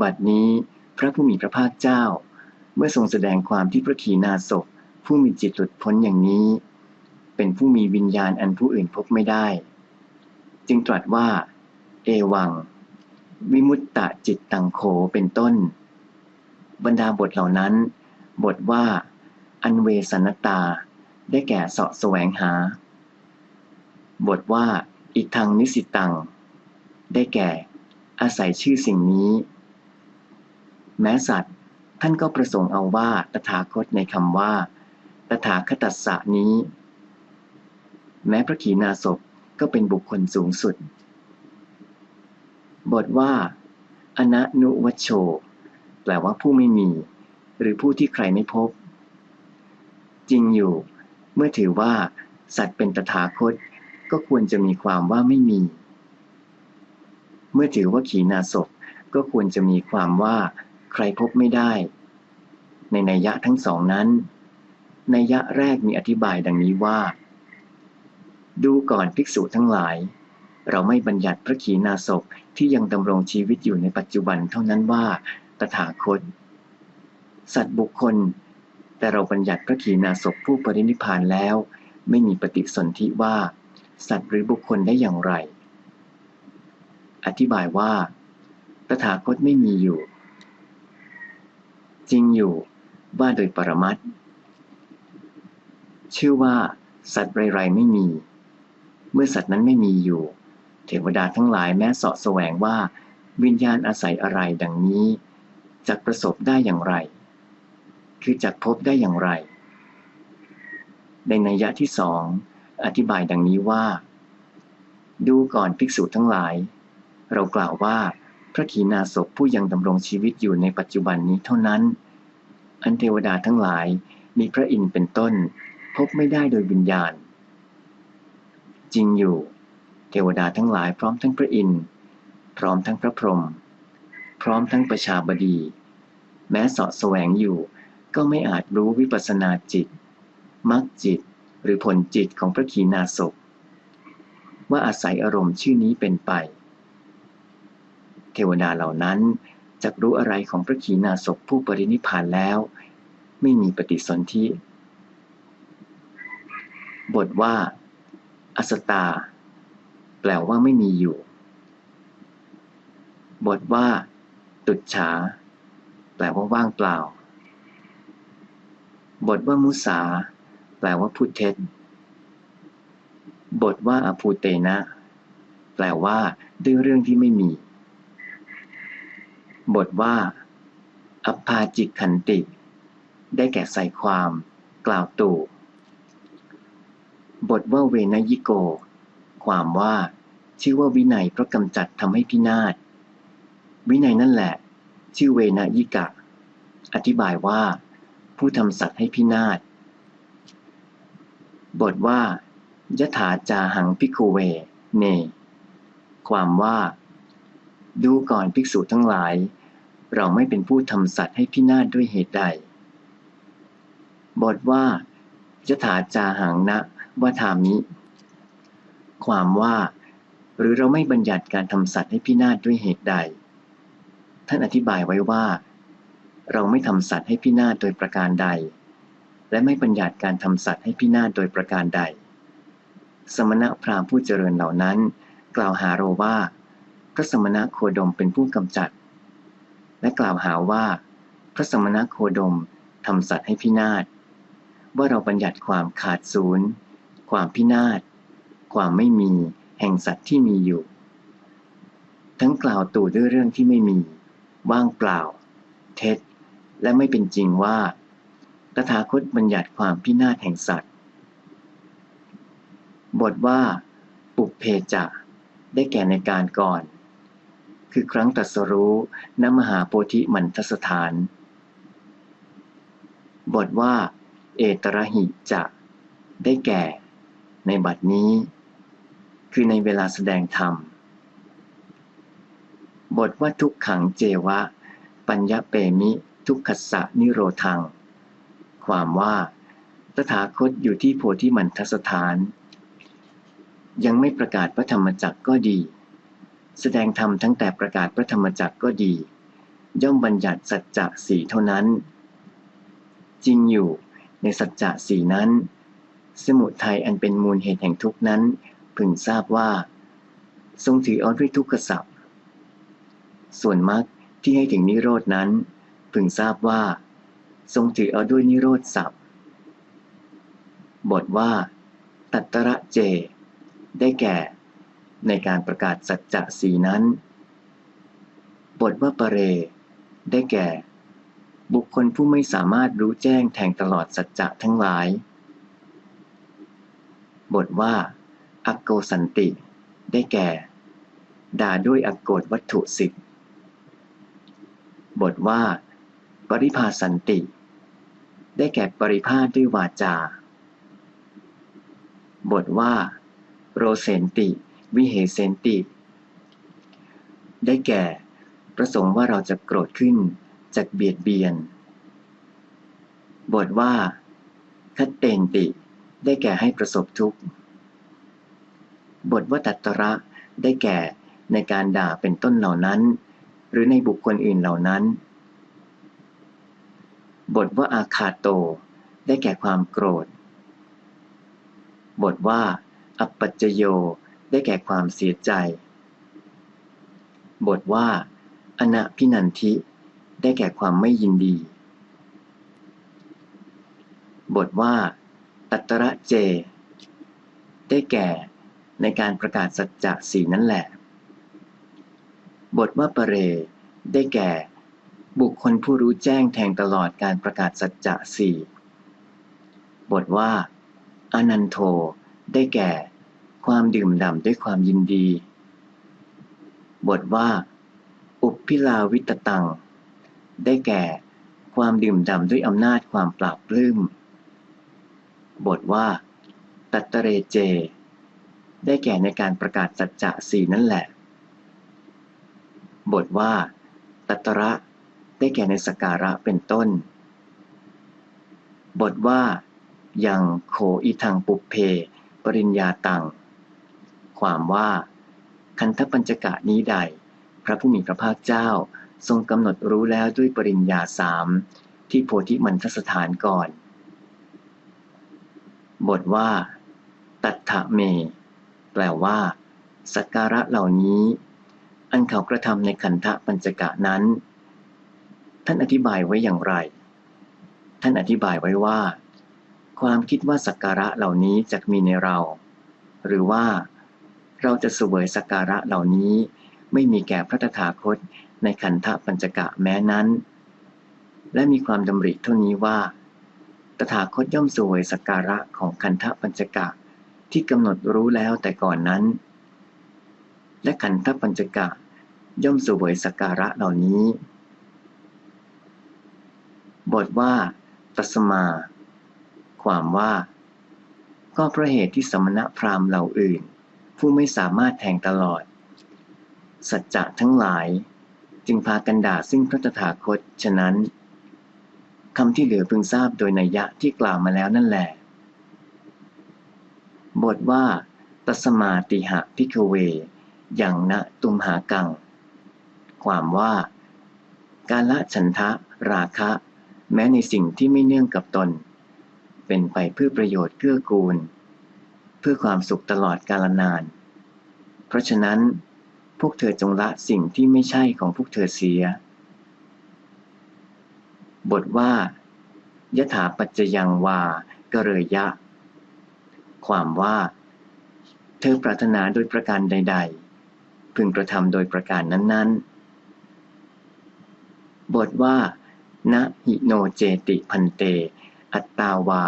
บัดนี้พระผู้มีพระภาคเจ้า เมื่อทรงแสดงความที่พระขีณาสพผู้มีจิตหลุดพ้นอย่างนี้ เป็นผู้มีวิญญาณอันผู้อื่นพบไม่ได้ จึงตรัสว่า เอวัง วิมุตตะจิตตังโขเป็นต้น บรรดาบทเหล่านั้น บทว่า อันเวสนตา ได้แก่เสาะแสวงหา บทว่า อิทังนิสิตัง ได้แก่ อาศัยชื่อสิ่งนี้ แม้สัตว์ ท่านก็ประสงค์เอาว่าตถาคตในคำว่า ตถาคตัสสะนี้ แม้พระขีณาสพก็เป็นบุคคลสูงสุด บทว่า อนะนุวัชโช แปลว่าผู้ไม่มี หรือผู้ที่ใครไม่พบ จริงอยู่ เมื่อถือว่า สัตว์เป็นตถาคต ก็ควรจะมีความว่าไม่มี เมื่อถือว่าขีณาสพก็ควรจะมีความว่า ใครพบไม่ได้ ในนัยยะทั้งสองนั้น นัยยะแรกมีอธิบายดังนี้ว่า ดูก่อนภิกษุทั้งหลาย เราไม่บัญญัติพระขีณาสพที่ยังดำรงชีวิตอยู่ในปัจจุบันเท่านั้นว่า ตถาคต สัตว์บุคคล แต่เราบัญญัติพระขีณาสพผู้ปรินิพพานแล้ว ไม่มีปฏิสนธิว่า สัตว์หรือบุคคลได้อย่างไร อธิบายว่า ตถาคตไม่มีอยู่ จริงอยู่ว่าโดยปรมัตถ์ชื่อว่า สัตว์ไรๆไม่มี เมื่อสัตว์นั้นไม่มีอยู่ เทวดาทั้งหลายแม้เสาะแสวงว่า วิญญาณอาศัยอะไรดังนี้จะประสบได้อย่างไร คือจักพบได้อย่างไร ในนัยยะที่สองอธิบายดังนี้ว่า ดูก่อนภิกษุทั้งหลาย เรากล่าวว่า พระขีณาสพผู้ยังดำรงชีวิตอยู่ในปัจจุบันนี้เท่านั้น อันเทวดาทั้งหลายมีพระอินทร์เป็นต้น พบไม่ได้โดยวิญญาณ จริงอยู่ เทวดาทั้งหลายพร้อมทั้งพระอินทร์พร้อมทั้งพระพรหมพร้อมทั้งประชาบดี แม้สาะแสวงอยู่ก็ไม่อาจรู้วิปัสนาจิตมรรคจิตหรือผลจิตของพระขีณาสพว่าอาศัยอารมณ์ชื่อนี้เป็นไป ทวดาเหล่านั้นจะรู้อะไรของพระขีณาสพผู้ปรินิพพานแล้ว ไม่มีปฏิสนธิ บทว่า อสตา แปลว่าไม่มีอยู่ บทว่า ตุจฉา แปลว่าว่างเปล่า บทว่ามุสา แปลว่าพูดเท็จ บทว่าอภูเตนะ แปลว่า ด้วยเรื่องที่ไม่มี บทว่า อภาจิกขันติ ได้แก่ใส่ความ กล่าวตู่ บทว่าเวนยิโก ความว่า ชื่อว่าวินัยเพราะกำจัดทำให้พินาศ วินัยนั่นแหละ ชื่อเวนยิกะ อธิบายว่า ผู้ทำสัตว์ให้พินาศ บทว่ายถาจาหังพิกขเว เน ความว่า ดูก่อนภิกษุทั้งหลาย เราไม่เป็นผู้ทำสัตว์ให้พินาศด้วยเหตุใด บทว่ายถาจาหังนะวทามิ ความว่า หรือเราไม่บัญญัติการทำสัตว์ให้พินาศด้วยเหตุใด ท่านอธิบายไว้ว่า เราไม่ทำสัตว์ให้พินาศโดยประการใด และไม่บัญญัติการทำสัตว์ให้พินาศโดยประการใด สมณะพราหมณ์ผู้เจริญเหล่านั้น กล่าวหาเราว่าพระสมณะโคดมเป็นผู้กำจัด และกล่าวหาว่า พระสมณโคดมทำสัตว์ให้พินาศ ว่าเราบัญญัติความขาดศูนย์ ความพินาศ ความไม่มีแห่งสัตว์ที่มีอยู่ ทั้งกล่าวตู่ด้วยเรื่องที่ไม่มี ว่างเปล่า เท็จ และไม่เป็นจริงว่า ตถาคตบัญญัติความพินาศแห่งสัตว์ บทว่า ปุเพจะ ได้แก่ในการก่อน คือครั้งตรัสรู้ณมหาโพธิมันทสถาน บทว่า เอตระหิจะ ได้แก่ ในบัดนี้ คือในเวลาแสดงธรรม บทว่าทุกขังเจวะ ปัญญเปมิ ทุกขสะนิโรธัง ความว่าตถาคตอยู่ที่โพธิมันทสถาน ยังไม่ประกาศพระธรรมจักรก็ดี แสดงธรรมทั้งแต่ประกาศพระธรรมจักรก็ดี ย่อมบัญญัติสัจจะสี่เท่านั้น จริงอยู่ในสัจจะสี่นั้น สมุทัยอันเป็นมูลเหตุแห่งทุกข์นั้น พึงทราบว่า ทรงถือเอาด้วยทุกขศัพท์ส่วนมรรคที่ให้ถึงนิโรดนั้น พึงทราบว่า ทรงถือเอาด้วยนิโรธศัพท์บทว่า ตัตตระเจ ได้แก่ ในการประกาศสัจจะสีนั้น บทว่าปะเร ได้แก่ บุคคลผู้ไม่สามารถรู้แจ้งแทงตลอดสัจจะทั้งหลาย บทว่าอักโกสันติ ได้แก่ ด่าด้วยอักโกฏวัตถุสิบ บทว่า ปริภาสันติ ได้แก่ปริภาด้วยวาจา บทว่า โรเซนติ วิเหเซนติ ได้แก่ ประสงค์ว่าเราจะโกรธขึ้นจากเบียดเบียน บทว่า คัตเตนติ ได้แก่ให้ประสบทุกข์ บทว่าตัตตระ ได้แก่ในการด่าเป็นต้นเหล่านั้น หรือในบุคคลอื่นเหล่านั้น บทว่าอาคาโต ได้แก่ความโกรธ บทว่า อัปปัจจโย ได้แก่ความเสียใจ บทว่า อนะพินันทิ ได้แก่ความไม่ยินดี บทว่า ตัตตระเจ ได้แก่ในการประกาศสัจจะสีนั่นแหละ บทว่าปะเร ได้แก่ บุคคลผู้รู้แจ้งแทงตลอดการประกาศสัจจะสี่บทว่า อนันโท ได้แก่ ความดื่มด่ำด้วยความยินดี บทว่า อุปพิลาวิตตัง ได้แก่ ความดื่มด่ำด้วยอำนาจความปราบปลื้ม บทว่า ตัตตเรเจ ได้แก่ในการประกาศสัจจะสี่นั่นแหละ บทว่า ตัตตระ ได้แก่ในสการะเป็นต้น บทว่ายังโขอีทังปุเพ ปริญญาตัง ความว่า คันธปัญจกะนี้ใด พระผู้มีพระภาคเจ้าทรงกำหนดรู้แล้วด้วยปริญญาสามที่โพธิมันทสถานก่อน บทว่า ตัทธะเม แปลว่า สักการะเหล่านี้ อันเขากระทำในขันธปัญจกะนั้น ท่านอธิบายไว้อย่างไร ท่านอธิบายไว้ว่า ความคิดว่าสักการะเหล่านี้จะมีในเรา หรือว่า เราจะเสวยสักการะเหล่านี้ ไม่มีแก่พระตถาคตในขันธปัญจกะแม้นั้น และมีความดำริเท่านี้ว่า ตถาคตย่อมเสวยสักการะของขันธปัญจกะที่กำหนดรู้แล้วแต่ก่อนนั้น และขันธปัญจกะย่อมเสวยสักการะเหล่านี้ บทว่า ตัสมา ความว่า ก็เพราะเหตุที่สมณะพราหมณ์เหล่าอื่น ผู้ไม่สามารถแทงตลอด สัจจะทั้งหลาย จึงพากันด่าซึ่งพระตถาคต ฉะนั้นคำที่เหลือพึงทราบโดยนัยยะที่กล่าวมาแล้วนั่นแหละ บทว่า ตัสมาติหะพิกเว อย่างนะตุมหากัง ความว่า การละฉันทะ ราคะ แม้ในสิ่งที่ไม่เนื่องกับตน เป็นไปเพื่อประโยชน์เกื้อกูล เพื่อความสุขตลอดกาลนาน เพราะฉะนั้นพวกเธอจงละสิ่งที่ไม่ใช่ของพวกเธอเสีย บทว่ายถาปัจจยังวากะเรยะ ความว่า เธอปรารถนาโดยประการใด ๆ พึงกระทำโดยประการนั้นๆ บทว่า นะหิโนเจติพันเต อัตตาวา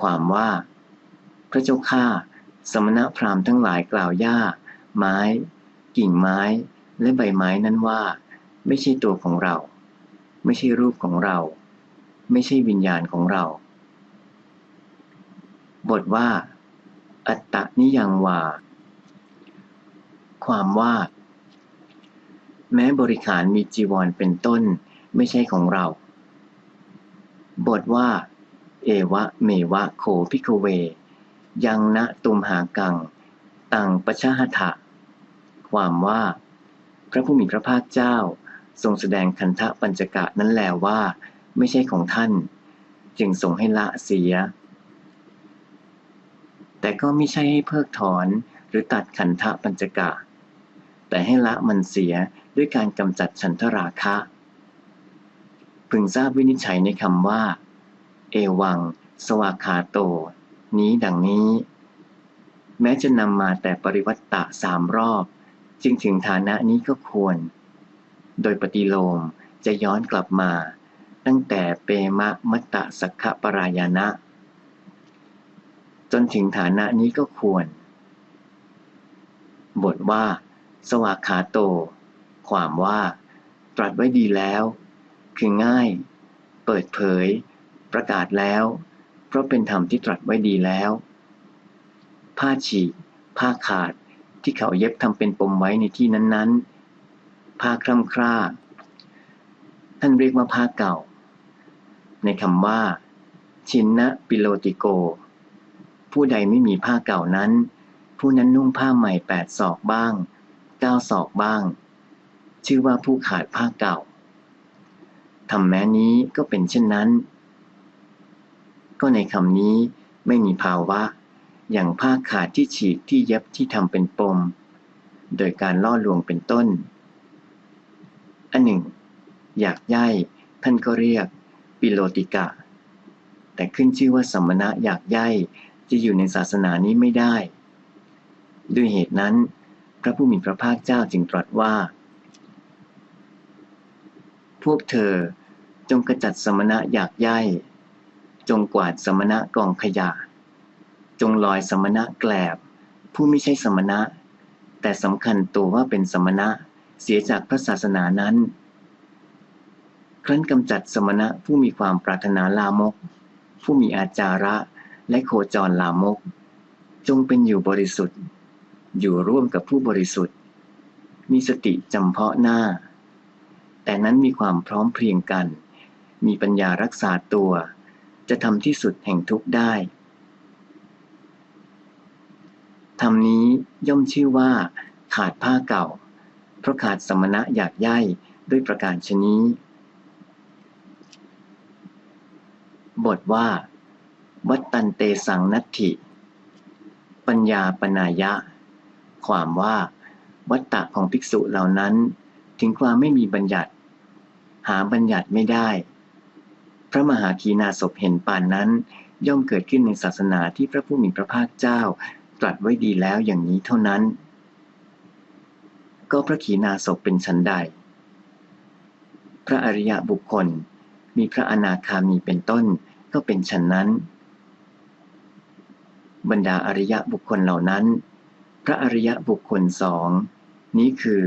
ความว่า พระเจ้าข้าสมณพราหมณ์ทั้งหลายกล่าวหญ้า ไม้ กิ่งไม้ และใบไม้นั้นว่า ไม่ใช่ตัวของเรา ไม่ใช่รูปของเรา ไม่ใช่วิญญาณของเรา บทว่า อัตตนิยังวา ความว่า แม้บริขารมีจีวรเป็นต้น ไม่ใช่ของเรา บทว่า เอวะเมวะโขพิกเว ยังนะตุมหากัง ตังปชาหทะความว่า พระผู้มีพระภาคเจ้า ทรงแสดงคันธะปัญจกะนั้นแลว่า ไม่ใช่ของท่าน จึงทรงให้ละเสีย แต่ก็ไม่ใช่ให้เพิกถอนหรือตัดขันธะปัญจกะ แต่ให้ละมันเสียด้วยการกำจัดฉันทราคะ พึงทราบวินิจฉัยในคำว่า เอวัง สวากขาโต นี้ดังนี้ แม้จะนำมาแต่ปริวัตตะสามรอบ จึงถึงฐานะนี้ก็ควร โดยปฏิโลมจะย้อนกลับมา ตั้งแต่เปมะมัตตะสักขปรายานะ จนถึงฐานะนี้ก็ควร บทว่า สวากขาโต ความว่า ตรัสไว้ดีแล้ว คือง่าย เปิดเผย ประกาศแล้ว เพราะเป็นธรรมที่ตรัสไว้ดีแล้ว ผ้าฉีก ผ้าขาดที่เขาเย็บทำเป็นปมไว้ในที่นั้นๆ ผ้าคร่ำคร่า ท่านเรียกว่าผ้าเก่า ในคำว่า ชินนะปิโลติโก ผู้ใดไม่มีผ้าเก่านั้น ผู้นั้นนุ่งผ้าใหม่แปดศอกบ้างเก้าศอกบ้าง ชื่อว่าผู้ขาดผ้าเก่าทำแม้นี้ก็เป็นเช่นนั้น ก็ในคำนี้ไม่มีภาวะ อย่างผ้าขาดที่ฉีกที่เย็บที่ทำเป็นปม โดยการล่อลวงเป็นต้น อันหนึ่ง อยากย่ายท่านก็เรียกปิโลติกะ แต่ขึ้นชื่อว่าสมณะอยากย่ายจะอยู่ในศาสนานี้ไม่ได้ ด้วยเหตุนั้น พระผู้มีพระภาคเจ้าจึงตรัสว่า พวกเธอจงกระจัดสมณะอยากย่าย จงกวาดสมณะกองขยะ จงลอยสมณะแกลบ ผู้ไม่ใช่สมณะ แต่สำคัญตัวว่าเป็นสมณะ เสียจากพระศาสนานั้น ครั้นกำจัดสมณะผู้มีความปรารถนาลามก ผู้มีอาจาระและโคจรลามก จงเป็นอยู่บริสุทธิ์ อยู่ร่วมกับผู้บริสุทธิ์ มีสติจำเพาะหน้า แต่นั้นมีความพร้อมเพรียงกัน มีปัญญารักษาตัว จะทำที่สุดแห่งทุกข์ได้ธรรมนี้ย่อมชื่อว่า ขาดผ้าเก่า เพราะขาดสมณะอยากย่ายด้วยประการชนี้ บทว่า วัตตันเตสังนัตถิ ปัญญาปนายะ ความว่า วัตตะของภิกษุเหล่านั้น ถึงความไม่มีบัญญัติ หาบัญญัติไม่ได้ พระมหาคีนาศพเห็นปานนั้น ย่อมเกิดขึ้นในศาสนาที่พระผู้มีพระภาคเจ้า ตรัสไว้ดีแล้วอย่างนี้เท่านั้น ก็พระขีณาศพเป็นชั้นใด พระอริยบุคคล มีพระอนาคามีเป็นต้นก็เป็นชั้นนั้น บรรดาอริยบุคคลเหล่านั้น พระอริยบุคคลสองนี้คือ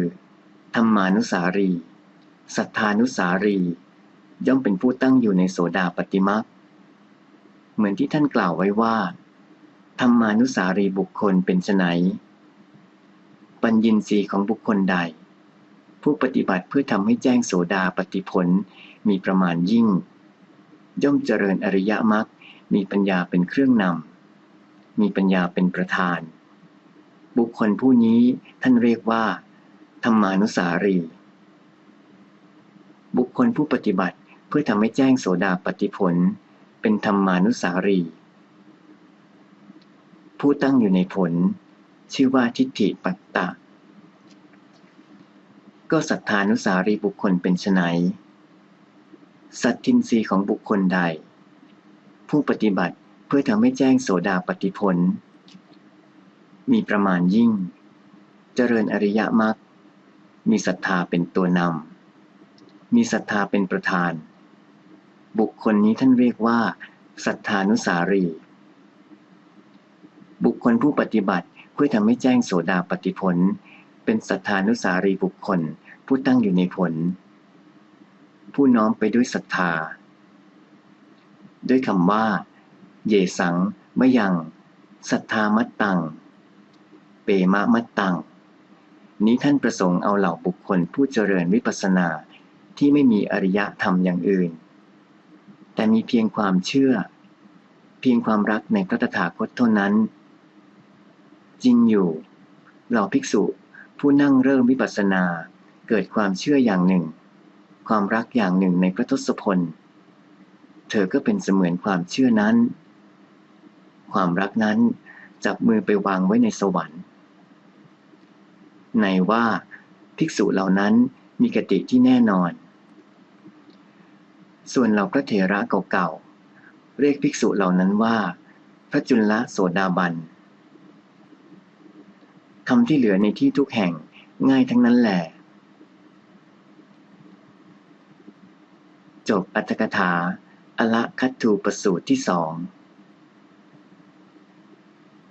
ธรรมานุสารี สัทธานุสารี ย่อมเป็นผู้ตั้งอยู่ในโสดาปฏิมักเหมือนที่ท่านกล่าวไว้ว่าธรรมานุสารีบุคคลเป็นไนปัญญินทรีย์ของบุคคลใด ผู้ปฏิบัติเพื่อทำให้แจ้งโสดาปฏิผลมีประมาณยิ่ง ย่อมเจริญอริยมรรคมีปัญญาเป็นเครื่องนำมีปัญญาเป็นประธาน บุคคลผู้นี้ท่านเรียกว่า ธรรมานุสารี บุคคลผู้ปฏิบัติ เพื่อทำให้แจ้งโสดาปฏิผล เป็นธรรมานุสารี ผู้ตั้งอยู่ในผล ชื่อว่าทิฏฐิปัตตะ ก็ศรัทธานุสารีบุคคลเป็นไนสัตทินรีของบุคคลใด ผู้ปฏิบัติเพื่อทำให้แจ้งโสดาปฏิผล มีประมาณยิ่ง เจริญอริยมรรคมีศรัทธาเป็นตัวนำมีศรัทธาเป็นประธาน บุคคลนี้ท่านเรียกว่าศรัทธานุสารี บุคคลผู้ปฏิบัติเพื่อทำให้แจ้งโสดาปฏิผล เป็นศรัทธานุสารีบุคคล ผู้ตั้งอยู่ในผล ผู้น้อมไปด้วยศรัทธา ด้วยคำว่า เยสังมะยังศรัทธามัตตัง เปมะมัตตัง นี้ท่านประสงค์เอาเหล่าบุคคลผู้เจริญวิปัสสนาที่ไม่มีอริยธรรมอย่างอื่น แต่มีเพียงความเชื่อ เพียงความรักในพระตถาคตเท่านั้น จริงอยู่ เหล่าภิกษุ ผู้นั่งเริ่มวิปัสสนาเกิดความเชื่ออย่างหนึ่ง ความรักอย่างหนึ่งในพระทศพล เธอก็เป็นเสมือนความเชื่อนั้น ความรักนั้นจับมือไปวางไว้ในสวรรค์ ในว่าภิกษุเหล่านั้นมีกติที่แน่นอน ส่วนเราพระเถระเก่าๆ เรียกภิกษุเหล่านั้นว่า พระจุลโสดาบันคำที่เหลือในที่ทุกแห่งง่ายทั้งนั้นแหละ จบอัตถกถาอละคัตถูประสูตรที่สอง